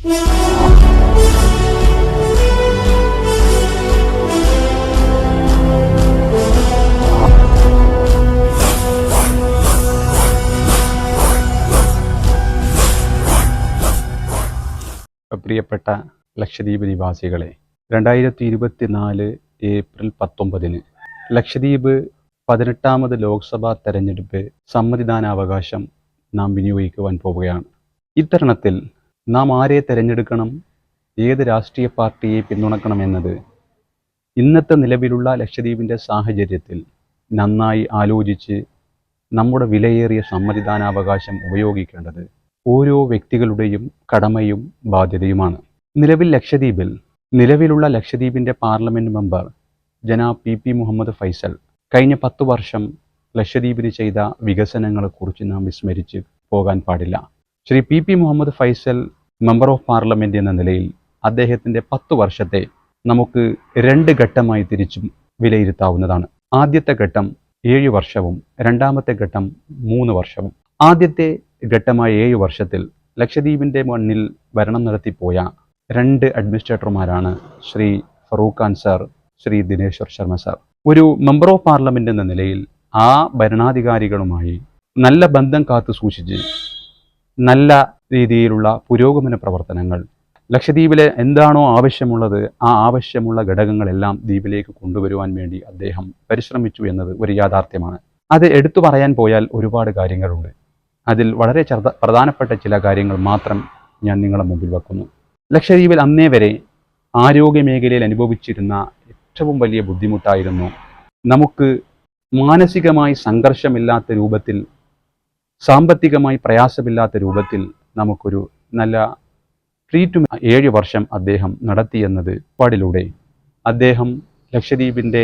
പ്രിയപ്പെട്ട ലക്ഷദ്വീപ് നിവാസികളെ രണ്ടായിരത്തി ഇരുപത്തിനാല് ഏപ്രിൽ പത്തൊമ്പതിന് ലക്ഷദ്വീപ് പതിനെട്ടാമത് ലോക്സഭാ തെരഞ്ഞെടുപ്പ് സമ്മതിദാനാവകാശം നാം വിനിയോഗിക്കുവാൻ പോവുകയാണ്. ഇത്തരുണത്തിൽ നാം ആരെ തിരഞ്ഞെടുക്കണം? ഏത് രാഷ്ട്രീയ പാർട്ടിയെ പിന്തുണക്കണമെന്നത് ഇന്നത്തെ നിലവിലുള്ള ലക്ഷദ്വീപിന്റെ സാഹചര്യത്തിൽ നന്നായി ആലോചിച്ച് നമ്മുടെ വിലയേറിയ സമ്മതിദാനാവകാശം ഉപയോഗിക്കേണ്ടത് ഓരോ വ്യക്തികളുടെയും കടമയും ബാധ്യതയുമാണ്. നിലവിൽ ലക്ഷദ്വീപിൽ നിലവിലുള്ള ലക്ഷദ്വീപിന്റെ പാർലമെന്റ് മെമ്പർ ജനാബ് പി പി മുഹമ്മദ് ഫൈസൽ കഴിഞ്ഞ പത്തു വർഷം ലക്ഷദ്വീപിന് ചെയ്ത വികസനങ്ങളെക്കുറിച്ച് നാം വിസ്മരിച്ച് പോകാൻ പാടില്ല. Shri P P Muhammad Faisal member of parliament എന്ന നിലയിൽ അദ്ദേഹത്തിന്റെ പത്തു വർഷത്തെ നമുക്ക് രണ്ട് ഘട്ടമായി തിരിച്ചും വിലയിരുത്താവുന്നതാണ്. ആദ്യത്തെ ഘട്ടം ഏഴ് വർഷവും രണ്ടാമത്തെ ഘട്ടം മൂന്ന് വർഷവും. ആദ്യത്തെ ഘട്ടമായ ഏഴ് വർഷത്തിൽ ലക്ഷദ്വീപിന്റെ മണ്ണിൽ ഭരണം നടത്തിപ്പോയ രണ്ട് അഡ്മിനിസ്ട്രേറ്റർമാരാണ് ശ്രീ ഫറൂഖ് ഖാൻ സാർ ശ്രീ ദിനേശ്വർ ശർമ്മ സാർ. ഒരു മെമ്പർ ഓഫ് പാർലമെന്റ് എന്ന നിലയിൽ ആ ഭരണാധികാരികളുമായി നല്ല ബന്ധം കാത്തു സൂക്ഷിച്ച് നല്ല രീതിയിലുള്ള പുരോഗമന പ്രവർത്തനങ്ങൾ. ലക്ഷദ്വീപിലെ എന്താണോ ആവശ്യമുള്ളത് ആ ആവശ്യമുള്ള ഘടകങ്ങളെല്ലാം ദ്വീപിലേക്ക് കൊണ്ടുവരുവാൻ വേണ്ടി അദ്ദേഹം പരിശ്രമിച്ചു എന്നത് ഒരു യാഥാർത്ഥ്യമാണ്. അത് എടുത്തു പറയാൻ പോയാൽ ഒരുപാട് കാര്യങ്ങളുണ്ട്. അതിൽ വളരെ ചെറുത പ്രധാനപ്പെട്ട ചില കാര്യങ്ങൾ മാത്രം ഞാൻ നിങ്ങളുടെ മുമ്പിൽ വെക്കുന്നു. ലക്ഷദ്വീപിൽ അന്നേ വരെ ആരോഗ്യ മേഖലയിൽ അനുഭവിച്ചിരുന്ന ഏറ്റവും വലിയ ബുദ്ധിമുട്ടായിരുന്നു നമുക്ക് മാനസികമായി സംഘർഷമില്ലാത്ത രൂപത്തിൽ സാമ്പത്തികമായി പ്രയാസമില്ലാത്ത രൂപത്തിൽ നമുക്കൊരു നല്ല ട്രീറ്റ്മെന്റ് ഏഴ് വർഷം അദ്ദേഹം നടത്തിയെന്നത് പാടിലൂടെ. അദ്ദേഹം ലക്ഷദ്വീപിന്റെ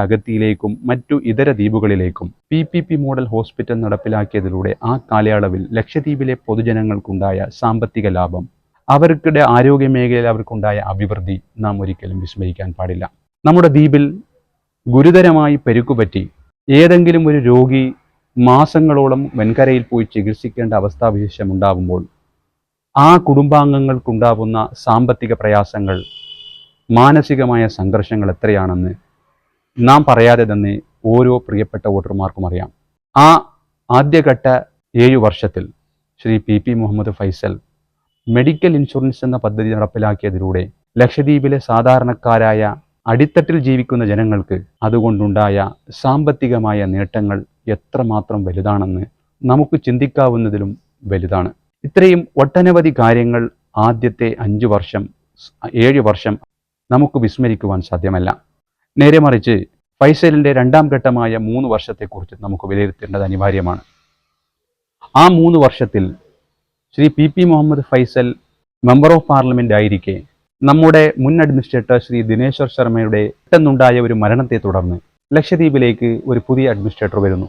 അകത്തിയിലേക്കും മറ്റു ഇതര ദ്വീപുകളിലേക്കും P P P model hospital നടപ്പിലാക്കിയതിലൂടെ ആ കാലയളവിൽ ലക്ഷദ്വീപിലെ പൊതുജനങ്ങൾക്കുണ്ടായ സാമ്പത്തിക ലാഭം അവർക്കിടെ ആരോഗ്യ മേഖലയിൽ അവർക്കുണ്ടായ അഭിവൃദ്ധി നാം ഒരിക്കലും വിസ്മരിക്കാൻ പാടില്ല. നമ്മുടെ ദ്വീപിൽ ഗുരുതരമായി പരുക്കുപറ്റി ഏതെങ്കിലും ഒരു രോഗി മാസങ്ങളോളം വെൻകരയിൽ പോയി ചികിത്സിക്കേണ്ട അവസ്ഥാവിശേഷം ഉണ്ടാകുമ്പോൾ ആ കുടുംബാംഗങ്ങൾക്കുണ്ടാവുന്ന സാമ്പത്തിക പ്രയാസങ്ങൾ മാനസികമായ സംഘർഷങ്ങൾ എത്രയാണെന്ന് നാം പറയാതെ തന്നെ ഓരോ പ്രിയപ്പെട്ട വോട്ടർമാർക്കും അറിയാം. ആ ആദ്യഘട്ട ഏഴു വർഷത്തിൽ Shri P P Muhammad Faisal medical insurance എന്ന പദ്ധതി നടപ്പിലാക്കിയതിലൂടെ ലക്ഷദ്വീപിലെ സാധാരണക്കാരായ അടിത്തട്ടിൽ ജീവിക്കുന്ന ജനങ്ങൾക്ക് അതുകൊണ്ടുണ്ടായ സാമ്പത്തികമായ നേട്ടങ്ങൾ എത്രമാത്രം വലുതാണെന്ന് നമുക്ക് ചിന്തിക്കാവുന്നതിലും വലുതാണ്. ഇത്രയും ഒട്ടനവധി കാര്യങ്ങൾ ആദ്യത്തെ അഞ്ച് വർഷം ഏഴ് വർഷം നമുക്ക് വിസ്മരിക്കുവാൻ സാധ്യമല്ല. നേരെ മറിച്ച് ഫൈസലിന്റെ രണ്ടാം ഘട്ടമായ മൂന്ന് വർഷത്തെക്കുറിച്ച് നമുക്ക് വിലയിരുത്തേണ്ടത് അനിവാര്യമാണ്. ആ മൂന്ന് വർഷത്തിൽ Shri P P Muhammad Faisal member of parliament ആയിരിക്കെ നമ്മുടെ മുൻ അഡ്മിനിസ്ട്രേറ്റർ ശ്രീ ദിനേശ്വർ ശർമ്മയുടെ പെട്ടെന്നുണ്ടായ ഒരു മരണത്തെ തുടർന്ന് ലക്ഷദ്വീപിലേക്ക് ഒരു പുതിയ അഡ്മിനിസ്ട്രേറ്റർ വരുന്നു.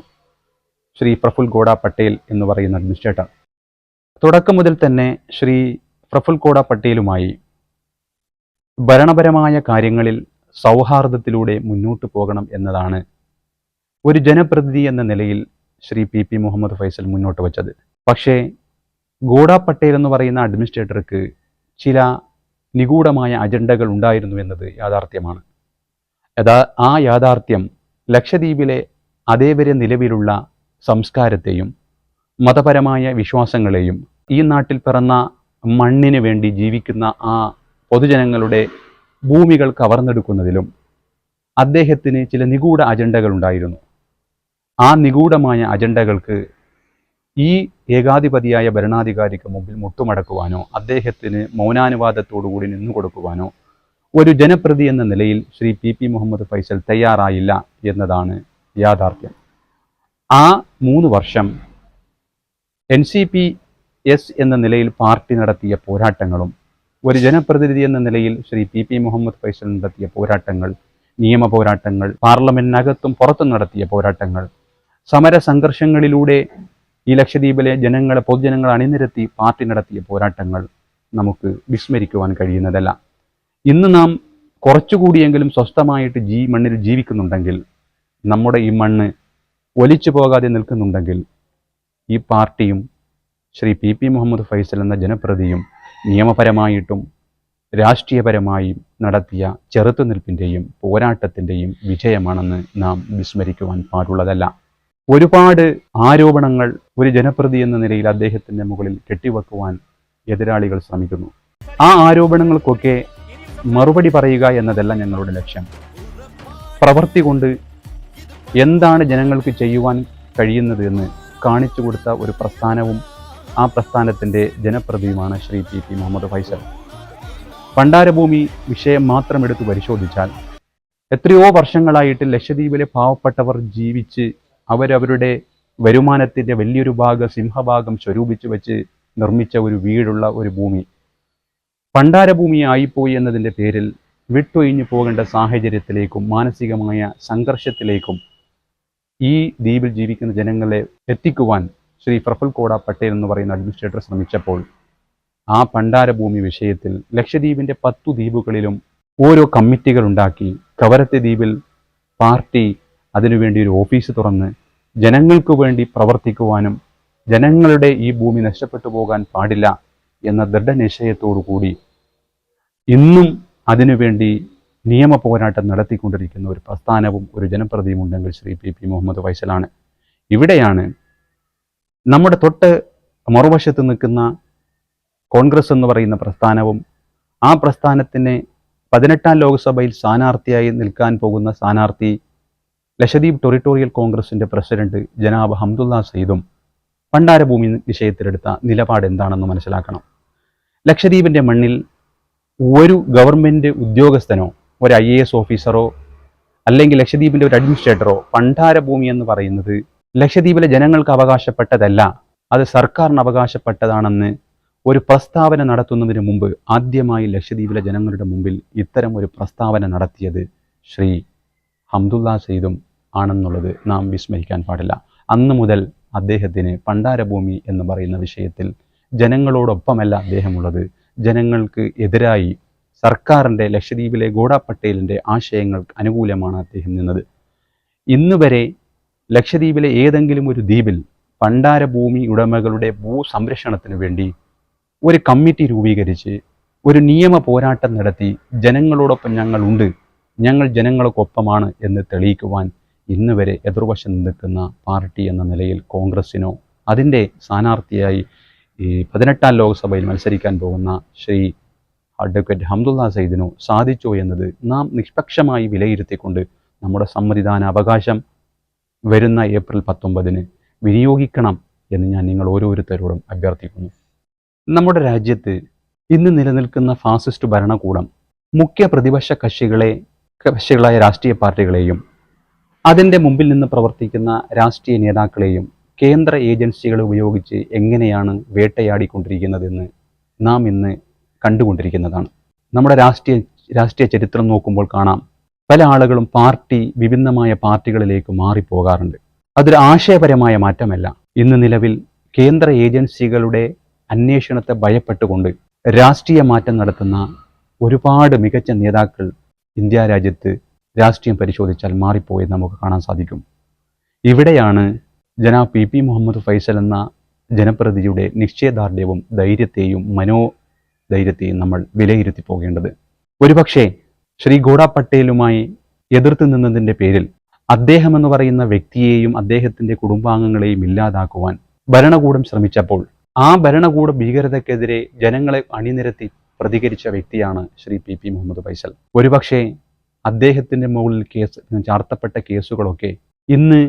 ശ്രീ പ്രഫുൽ ഗോഡ പട്ടേൽ എന്ന് പറയുന്ന അഡ്മിനിസ്ട്രേറ്റർ തുടക്കം മുതൽ തന്നെ ശ്രീ പ്രഫുൽ ഗോഡ പട്ടേലുമായി ഭരണപരമായ കാര്യങ്ങളിൽ സൗഹാർദ്ദത്തിലൂടെ മുന്നോട്ട് പോകണം എന്നതാണ് ഒരു ജനപ്രതിനിധി എന്ന നിലയിൽ ശ്രീ പി പി മുഹമ്മദ് ഫൈസൽ മുന്നോട്ട് വച്ചത്. പക്ഷേ ഗോഡ പട്ടേൽ എന്ന് പറയുന്ന അഡ്മിനിസ്ട്രേറ്റർക്ക് ചില നിഗൂഢമായ അജണ്ടകൾ ഉണ്ടായിരുന്നു എന്നത് യാഥാർത്ഥ്യമാണ്. യഥാ ആ യാഥാർത്ഥ്യം ലക്ഷദ്വീപിലെ അതേവരെ നിലവിലുള്ള സംസ്കാരത്തെയും മതപരമായ വിശ്വാസങ്ങളെയും ഈ നാട്ടിൽ പിറന്ന മണ്ണിന് വേണ്ടി ജീവിക്കുന്ന ആ പൊതുജനങ്ങളുടെ ഭൂമികൾ കവർന്നെടുക്കുന്നതിലും അദ്ദേഹത്തിന് ചില നിഗൂഢ അജണ്ടകൾ ഉണ്ടായിരുന്നു. ആ നിഗൂഢമായ അജണ്ടകൾക്ക് ഈ ഏകാധിപതിയായ ഭരണാധികാരിക്ക് മുമ്പിൽ മുട്ടുമടക്കുവാനോ അദ്ദേഹത്തിന് മൗനാനുവാദത്തോടുകൂടി നിന്നു കൊടുക്കുവാനോ ഒരു ജനപ്രതി എന്ന നിലയിൽ ശ്രീ പി പി മുഹമ്മദ് ഫൈസൽ തയ്യാറായില്ല എന്നതാണ് യാഥാർത്ഥ്യം. ആ മൂന്ന് വർഷം എൻ സി പി എസ് എന്ന നിലയിൽ പാർട്ടി നടത്തിയ പോരാട്ടങ്ങളും ഒരു ജനപ്രതിനിധി എന്ന നിലയിൽ ശ്രീ പി പി മുഹമ്മദ് ഫൈസൽ നടത്തിയ പോരാട്ടങ്ങൾ നിയമ പോരാട്ടങ്ങൾ പാർലമെന്റിനകത്തും പുറത്തും നടത്തിയ പോരാട്ടങ്ങൾ സമര സംഘർഷങ്ങളിലൂടെ ഈ ലക്ഷദ്വീപിലെ ജനങ്ങളെ പൊതുജനങ്ങളെ അണിനിരത്തി പാർട്ടി നടത്തിയ പോരാട്ടങ്ങൾ നമുക്ക് വിസ്മരിക്കുവാൻ കഴിയുന്നതല്ല. ഇന്ന് നാം കുറച്ചുകൂടിയെങ്കിലും സ്വസ്ഥമായിട്ട് ജീ മണ്ണിൽ ജീവിക്കുന്നുണ്ടെങ്കിൽ നമ്മുടെ ഈ മണ്ണ് ഒലിച്ചു പോകാതെ നിൽക്കുന്നുണ്ടെങ്കിൽ ഈ പാർട്ടിയും ശ്രീ പി പി മുഹമ്മദ് ഫൈസൽ എന്ന ജനപ്രതിയും നിയമപരമായിട്ടും രാഷ്ട്രീയപരമായും നടത്തിയ ചെറുത്തുനിൽപ്പിന്റെയും പോരാട്ടത്തിന്റെയും വിജയമാണെന്ന് നാം വിസ്മരിക്കുവാൻ പാടുള്ളതല്ല. ഒരുപാട് ആരോപണങ്ങൾ ഒരു ജനപ്രതി എന്ന നിലയിൽ അദ്ദേഹത്തിന്റെ മുകളിൽ കെട്ടിവെക്കുവാൻ എതിരാളികൾ ശ്രമിക്കുന്നു. ആ ആരോപണങ്ങൾക്കൊക്കെ മറുപടി പറയുക എന്നതല്ല ഞങ്ങളുടെ ലക്ഷ്യം. പ്രവൃത്തി കൊണ്ട് എന്താണ് ജനങ്ങൾക്ക് ചെയ്യുവാൻ കഴിയുന്നത് എന്ന് കാണിച്ചു കൊടുത്ത ഒരു പ്രസ്ഥാനവും ആ പ്രസ്ഥാനത്തിന്റെ ജനപ്രതിയുമാണ് ശ്രീ പി പി മുഹമ്മദ് ഫൈസൽ. പണ്ടാരഭൂമി വിഷയം മാത്രം എടുത്ത് പരിശോധിച്ചാൽ എത്രയോ വർഷങ്ങളായിട്ട് ലക്ഷദ്വീപിലെ പാവപ്പെട്ടവർ ജീവിച്ച് അവരവരുടെ വരുമാനത്തിന്റെ വലിയൊരു ഭാഗം സിംഹഭാഗം സ്വരൂപിച്ച് വെച്ച് നിർമ്മിച്ച ഒരു വീടുള്ള ഒരു ഭൂമി. പണ്ടാരഭൂമി ആയിപ്പോയി എന്നതിന്റെ പേരിൽ വിട്ടൊഴിഞ്ഞു പോകേണ്ട സാഹചര്യത്തിലേക്കും മാനസികമായ സംഘർഷത്തിലേക്കും ഈ ദ്വീപിൽ ജീവിക്കുന്ന ജനങ്ങളെ എത്തിക്കുവാൻ ശ്രീ പ്രഫുൽ കോട പട്ടേൽ എന്ന് പറയുന്ന അഡ്മിനിസ്ട്രേറ്റർ ശ്രമിച്ചപ്പോൾ ആ പണ്ടാരഭൂമി വിഷയത്തിൽ ലക്ഷദ്വീപിന്റെ പത്തു ദ്വീപുകളിലും ഓരോ കമ്മിറ്റികൾ ഉണ്ടാക്കി കവരത്തെ ദ്വീപിൽ പാർട്ടി അതിനുവേണ്ടി ഒരു ഓഫീസ് തുറന്ന് ജനങ്ങൾക്ക് വേണ്ടി പ്രവർത്തിക്കുവാനും ജനങ്ങളുടെ ഈ ഭൂമി നഷ്ടപ്പെട്ടു പോകാൻ പാടില്ല എന്ന ദൃഢനിശ്ചയത്തോടു കൂടി ഇന്നും അതിനുവേണ്ടി നിയമ പോരാട്ടം നടത്തിക്കൊണ്ടിരിക്കുന്ന ഒരു പ്രസ്ഥാനവും ഒരു ജനപ്രതിയും ഉണ്ടെങ്കിൽ ശ്രീ പി പി മുഹമ്മദ് ഫൈസലാണ്. ഇവിടെയാണ് നമ്മുടെ തൊട്ട് മറുവശത്ത് നിൽക്കുന്ന കോൺഗ്രസ് എന്ന് പറയുന്ന പ്രസ്ഥാനവും ആ പ്രസ്ഥാനത്തിന് പതിനെട്ടാം ലോക്സഭയിൽ സ്ഥാനാർത്ഥിയായി നിൽക്കാൻ പോകുന്ന സ്ഥാനാർത്ഥി ലക്ഷദ്വീപ് ടെറിട്ടോറിയൽ കോൺഗ്രസിന്റെ പ്രസിഡന്റ് ജനാബ് ഹംദുല്ല സയ്യിദും പണ്ടാരഭൂമി വിഷയത്തിലെടുത്ത നിലപാട് എന്താണെന്ന് മനസ്സിലാക്കണം. ലക്ഷദ്വീപിന്റെ മണ്ണിൽ ഒരു ഗവൺമെന്റ് ഉദ്യോഗസ്ഥനോ ഒരു ഐ എ എസ് ഓഫീസറോ അല്ലെങ്കിൽ ലക്ഷദ്വീപിന്റെ ഒരു അഡ്മിനിസ്ട്രേറ്ററോ പണ്ടാരഭൂമി എന്ന് പറയുന്നത് ലക്ഷദ്വീപിലെ ജനങ്ങൾക്ക് അവകാശപ്പെട്ടതല്ല അത് സർക്കാരിന് അവകാശപ്പെട്ടതാണെന്ന് ഒരു പ്രസ്താവന നടത്തുന്നതിന് മുമ്പ് ആദ്യമായി ലക്ഷദ്വീപിലെ ജനങ്ങളുടെ മുമ്പിൽ ഇത്തരം ഒരു പ്രസ്താവന നടത്തിയത് ശ്രീ ഹംദുല്ല സെയ്ദും ആണെന്നുള്ളത് നാം വിസ്മരിക്കാൻ പാടില്ല. അന്ന് മുതൽ അദ്ദേഹത്തിന് പണ്ടാരഭൂമി എന്ന് പറയുന്ന വിഷയത്തിൽ ജനങ്ങളോടൊപ്പമല്ല അദ്ദേഹമുള്ളത്. ജനങ്ങൾക്ക് എതിരായി സർക്കാരിന്റെ ലക്ഷദ്വീപിലെ ഗോഡ പട്ടേലിന്റെ ആശയങ്ങൾക്ക് അനുകൂലമാണ് അദ്ദേഹം നിന്നത്. ഇന്ന് വരെ ലക്ഷദ്വീപിലെ ഏതെങ്കിലും ഒരു ദ്വീപിൽ പണ്ടാരഭൂമി ഉടമകളുടെ ഭൂസംരക്ഷണത്തിന് വേണ്ടി ഒരു കമ്മിറ്റി രൂപീകരിച്ച് ഒരു നിയമ പോരാട്ടം നടത്തി ജനങ്ങളോടൊപ്പം ഞങ്ങളുണ്ട് ഞങ്ങൾ ജനങ്ങൾക്കൊപ്പമാണ് എന്ന് തെളിയിക്കുവാൻ ഇന്ന് വരെ എതിർവശം നിൽക്കുന്ന പാർട്ടി എന്ന നിലയിൽ കോൺഗ്രസിനോ അതിന്റെ സ്ഥാനാർത്ഥിയായി ഈ പതിനെട്ടാം ലോക്സഭയിൽ മത്സരിക്കാൻ പോകുന്ന ശ്രീ അഡ്വക്കേറ്റ് ഹംദുല്ല സൈദിനോ സാധിച്ചോ എന്നത് നാം നിഷ്പക്ഷമായി വിലയിരുത്തിക്കൊണ്ട് നമ്മുടെ സമ്മതിദാന അവകാശം വരുന്ന ഏപ്രിൽ പത്തൊമ്പതിന് വിനിയോഗിക്കണം എന്ന് ഞാൻ നിങ്ങൾ ഓരോരുത്തരോടും അഭ്യർത്ഥിക്കുന്നു. നമ്മുടെ രാജ്യത്ത് ഇന്ന് നിലനിൽക്കുന്ന ഫാസിസ്റ്റ് ഭരണകൂടം മുഖ്യ പ്രതിപക്ഷ കക്ഷികളെ കക്ഷികളായ രാഷ്ട്രീയ പാർട്ടികളെയും അതിന്റെ മുമ്പിൽ നിന്ന് പ്രവർത്തിക്കുന്ന രാഷ്ട്രീയ നേതാക്കളെയും കേന്ദ്ര ഏജൻസികളെ ഉപയോഗിച്ച് എങ്ങനെയാണ് വേട്ടയാടിക്കൊണ്ടിരിക്കുന്നതെന്ന് നാം ഇന്ന് കണ്ടുകൊണ്ടിരിക്കുന്നതാണ്. നമ്മുടെ രാഷ്ട്രീയ രാഷ്ട്രീയ ചരിത്രം നോക്കുമ്പോൾ കാണാം. പല ആളുകളും പാർട്ടി വിഭിന്നമായ പാർട്ടികളിലേക്ക് മാറിപ്പോകാറുണ്ട്. അതൊരു ആശയപരമായ മാറ്റമല്ല. ഇന്ന് നിലവിൽ കേന്ദ്ര ഏജൻസികളുടെ അന്വേഷണത്തെ ഭയപ്പെട്ടുകൊണ്ട് രാഷ്ട്രീയ മാറ്റം നടത്തുന്ന ഒരുപാട് മികച്ച നേതാക്കൾ ഇന്ത്യ രാജ്യത്ത് രാഷ്ട്രീയം പരിശോധിച്ചാൽ മാറിപ്പോയി നമുക്ക് കാണാൻ സാധിക്കും. ഇവിടെയാണ് ജനാബ് പി പി മുഹമ്മദ് ഫൈസൽ എന്ന ജനപ്രതിയുടെ നിശ്ചയദാർഢ്യവും ധൈര്യത്തെയും മനോധൈര്യത്തെയും നമ്മൾ വിലയിരുത്തി പോകേണ്ടത്. ഒരുപക്ഷെ ശ്രീ ഗോഡ പട്ടേലുമായി എതിർത്ത് നിന്നതിന്റെ പേരിൽ അദ്ദേഹം എന്ന് പറയുന്ന വ്യക്തിയെയും അദ്ദേഹത്തിന്റെ കുടുംബാംഗങ്ങളെയും ഇല്ലാതാക്കുവാൻ ഭരണകൂടം ശ്രമിച്ചപ്പോൾ ആ ഭരണകൂട ഭീകരതയ്ക്കെതിരെ ജനങ്ങളെ അണിനിരത്തി പ്രതികരിച്ച വ്യക്തിയാണ് ശ്രീ പി പി മുഹമ്മദ് ഫൈസൽ. ഒരുപക്ഷെ അദ്ദേഹത്തിന്റെ മുകളിൽ കേസ് ചാർത്തപ്പെട്ട കേസുകളൊക്കെ ഇന്ന്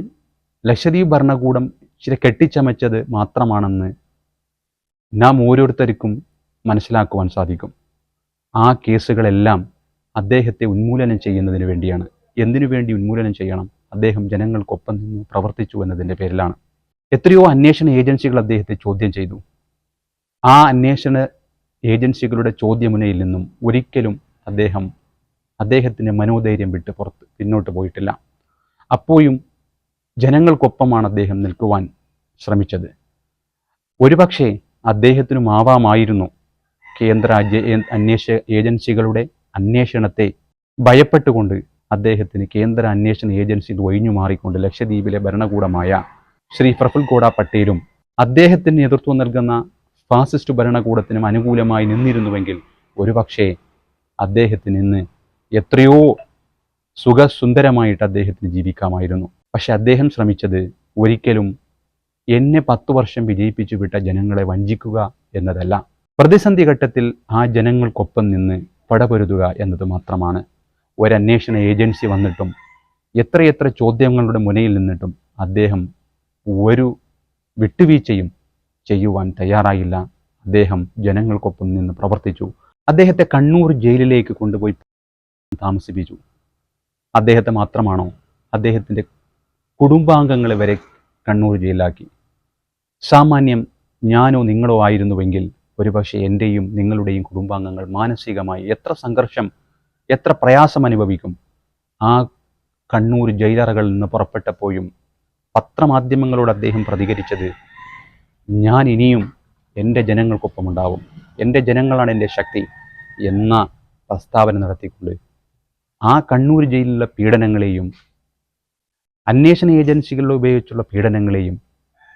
ലക്ഷദ്വീപ് ഭരണകൂടം ചില കെട്ടിച്ചമച്ചത് മാത്രമാണെന്ന് നാം ഓരോരുത്തർക്കും മനസ്സിലാക്കുവാൻ സാധിക്കും. ആ കേസുകളെല്ലാം അദ്ദേഹത്തെ ഉന്മൂലനം ചെയ്യുന്നതിന് വേണ്ടിയാണ്. എന്തിനു വേണ്ടി ഉന്മൂലനം ചെയ്യണം? അദ്ദേഹം ജനങ്ങൾക്കൊപ്പം നിന്ന് പ്രവർത്തിച്ചു എന്നതിന്റെ പേരിലാണ്. എത്രയോ അന്വേഷണ ഏജൻസികൾ അദ്ദേഹത്തെ ചോദ്യം ചെയ്തു. ആ അന്വേഷണ ഏജൻസികളുടെ ചോദ്യമുനയിൽ നിന്നും ഒരിക്കലും അദ്ദേഹം അദ്ദേഹത്തിന്റെ മനോധൈര്യം വിട്ട് പുറത്ത് പിന്നോട്ട് പോയിട്ടില്ല. അപ്പോഴും ജനങ്ങൾക്കൊപ്പമാണ് അദ്ദേഹം നിൽക്കുവാൻ ശ്രമിച്ചത്. ഒരുപക്ഷെ അദ്ദേഹത്തിനുമാവാമായിരുന്നു കേന്ദ്ര അന്വേഷ ഏജൻസികളുടെ അന്വേഷണത്തെ ഭയപ്പെട്ടുകൊണ്ട് അദ്ദേഹത്തിന് കേന്ദ്ര അന്വേഷണ ഏജൻസി ഒഴിഞ്ഞു മാറിക്കൊണ്ട് ലക്ഷദ്വീപിലെ ഭരണകൂടമായ ശ്രീ പ്രഫുൽ കോട പട്ടേലും അദ്ദേഹത്തിന് നേതൃത്വം നൽകുന്ന ഫാസിസ്റ്റ് ഭരണകൂടത്തിനും അനുകൂലമായി നിന്നിരുന്നുവെങ്കിൽ ഒരുപക്ഷെ അദ്ദേഹത്തിന് ഇന്ന് എത്രയോ സുഖസുന്ദരമായിട്ട് അദ്ദേഹത്തിന് ജീവിക്കാമായിരുന്നു. പക്ഷെ അദ്ദേഹം ശ്രമിച്ചത് ഒരിക്കലും എന്നെ പത്തു വർഷം വിജയിപ്പിച്ചു വിട്ട ജനങ്ങളെ വഞ്ചിക്കുക എന്നതല്ല. പ്രതിസന്ധി ഘട്ടത്തിൽ ആ ജനങ്ങൾക്കൊപ്പം നിന്ന് പടപൊരുതുക എന്നത് മാത്രമാണ്. ഒരന്വേഷണ ഏജൻസി വന്നിട്ടും എത്രയെത്ര ചോദ്യങ്ങളുടെ മുനയിൽ നിന്നിട്ടും അദ്ദേഹം ഒരു വിട്ടുവീഴ്ചയും ചെയ്യുവാൻ തയ്യാറായില്ല. അദ്ദേഹം ജനങ്ങൾക്കൊപ്പം നിന്ന് പ്രവർത്തിച്ചു. അദ്ദേഹത്തെ കണ്ണൂർ ജയിലിലേക്ക് കൊണ്ടുപോയി താമസിപ്പിച്ചു. അദ്ദേഹത്തെ മാത്രമാണോ അദ്ദേഹത്തിന്റെ കുടുംബാംഗങ്ങളെ വരെ കണ്ണൂർ ജയിലാക്കി സാമാന്യം ഞാനോ നിങ്ങളോ ആയിരുന്നുവെങ്കിൽ ഒരുപക്ഷെ എന്റെയും നിങ്ങളുടെയും കുടുംബാംഗങ്ങൾ മാനസികമായി എത്ര സംഘർഷം എത്ര പ്രയാസം അനുഭവിക്കും. ആ കണ്ണൂർ ജയിലറകളിൽ നിന്ന് പുറപ്പെട്ടപ്പോഴും പത്രമാധ്യമങ്ങളോട് അദ്ദേഹം പ്രതികരിച്ചത് ഞാൻ ഇനിയും എന്റെ ജനങ്ങൾക്കൊപ്പം ഉണ്ടാവും. എന്റെ ജനങ്ങളാണ് എന്റെ ശക്തി എന്ന പ്രസ്താവന നടത്തിക്കൊണ്ട് ആ കണ്ണൂർ ജയിലിലുള്ള പീഡനങ്ങളെയും അന്വേഷണ ഏജൻസികളിൽ ഉപയോഗിച്ചുള്ള പീഡനങ്ങളെയും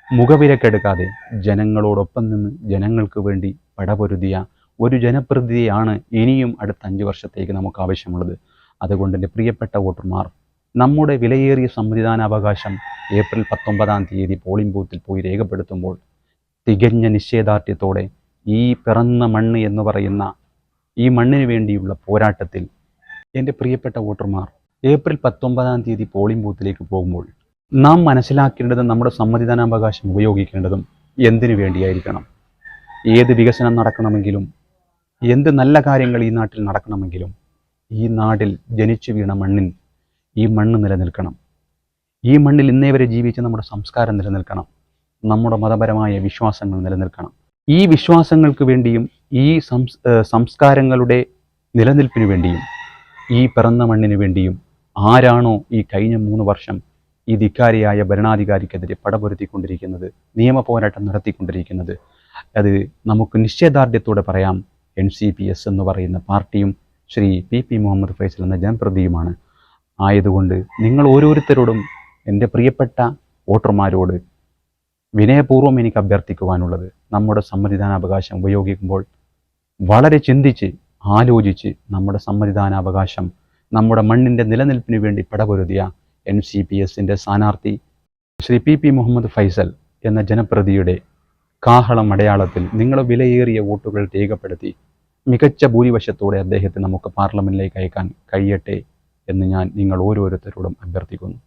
മുഖവിലക്കെടുക്കാതെ ജനങ്ങളോടൊപ്പം നിന്ന് ജനങ്ങൾക്ക് വേണ്ടി പടപൊരുതിയ ഒരു ജനപ്രതിനിധിയാണ് ഇനിയും അടുത്ത അഞ്ച് വർഷത്തേക്ക് നമുക്ക് ആവശ്യമുള്ളത്. അതുകൊണ്ട് എന്റെ പ്രിയപ്പെട്ട വോട്ടർമാർ നമ്മുടെ വിലയേറിയ സമ്മതിദാനാവകാശം ഏപ്രിൽ പത്തൊമ്പതാം തീയതി പോളിംഗ് ബൂത്തിൽ പോയി രേഖപ്പെടുത്തുമ്പോൾ തികഞ്ഞ നിശ്ചയദാർഢ്യത്തോടെ ഈ പിറന്ന മണ്ണ് എന്ന് പറയുന്ന ഈ മണ്ണിന് വേണ്ടിയുള്ള പോരാട്ടത്തിൽ എന്റെ പ്രിയപ്പെട്ട വോട്ടർമാർ ഏപ്രിൽ പത്തൊമ്പതാം തീയതി പോളിംഗ് ബൂത്തിലേക്ക് പോകുമ്പോൾ നാം മനസ്സിലാക്കേണ്ടതും നമ്മുടെ സമ്മതിദാനാവകാശം ഉപയോഗിക്കേണ്ടതും എന്തിനു വേണ്ടിയായിരിക്കണം? ഏത് വികസനം നടക്കണമെങ്കിലും എന്ത് നല്ല കാര്യങ്ങൾ ഈ നാട്ടിൽ നടക്കണമെങ്കിലും ഈ നാടിൽ ജനിച്ചു വീണ മണ്ണിൽ ഈ മണ്ണ് നിലനിൽക്കണം. ഈ മണ്ണിൽ ഇന്നേ വരെ ജീവിച്ച നമ്മുടെ സംസ്കാരം നിലനിൽക്കണം. നമ്മുടെ മതപരമായ വിശ്വാസങ്ങൾ നിലനിൽക്കണം. ഈ വിശ്വാസങ്ങൾക്ക് വേണ്ടിയും ഈ സംസ് സംസ്കാരങ്ങളുടെ നിലനിൽപ്പിനു വേണ്ടിയും ഈ പിറന്ന മണ്ണിനു വേണ്ടിയും ആരാണോ ഈ കഴിഞ്ഞ മൂന്ന് വർഷം ഈ ധിക്കാരിയായ ഭരണാധികാരിക്കെതിരെ പടപൊരുത്തിക്കൊണ്ടിരിക്കുന്നത് നിയമ പോരാട്ടം നടത്തിക്കൊണ്ടിരിക്കുന്നത്. അത് നമുക്ക് നിശ്ചയദാർഢ്യത്തോടെ പറയാം. എൻ സി പി എസ് എന്ന് പറയുന്ന പാർട്ടിയും ശ്രീ പി പി മുഹമ്മദ് ഫൈസൽ എന്ന ജനപ്രതിയുമാണ്. ആയതുകൊണ്ട് നിങ്ങൾ ഓരോരുത്തരോടും എന്റെ പ്രിയപ്പെട്ട വോട്ടർമാരോട് വിനയപൂർവം എനിക്ക് അഭ്യർത്ഥിക്കുവാനുള്ളത്. നമ്മുടെ സമ്മതിദാനാവകാശം ഉപയോഗിക്കുമ്പോൾ വളരെ ചിന്തിച്ച് ആലോചിച്ച് നമ്മുടെ സമ്മതിദാനാവകാശം നമ്മുടെ മണ്ണിന്റെ നിലനിൽപ്പിന് വേണ്ടി പടപൊരുതിയ എൻ സി പി എസിന്റെ സ്ഥാനാർത്ഥി ശ്രീ പി പി മുഹമ്മദ് ഫൈസൽ എന്ന ജനപ്രതിയുടെ കാഹളം അടയാളത്തിൽ നിങ്ങൾ വിലയേറിയ വോട്ടുകൾ രേഖപ്പെടുത്തി മികച്ച ഭൂരിപക്ഷത്തോടെ അദ്ദേഹത്തെ നമുക്ക് പാർലമെന്റിലേക്ക് അയക്കാൻ കഴിയട്ടെ എന്ന് ഞാൻ നിങ്ങൾ ഓരോരുത്തരോടും അഭ്യർത്ഥിക്കുന്നു.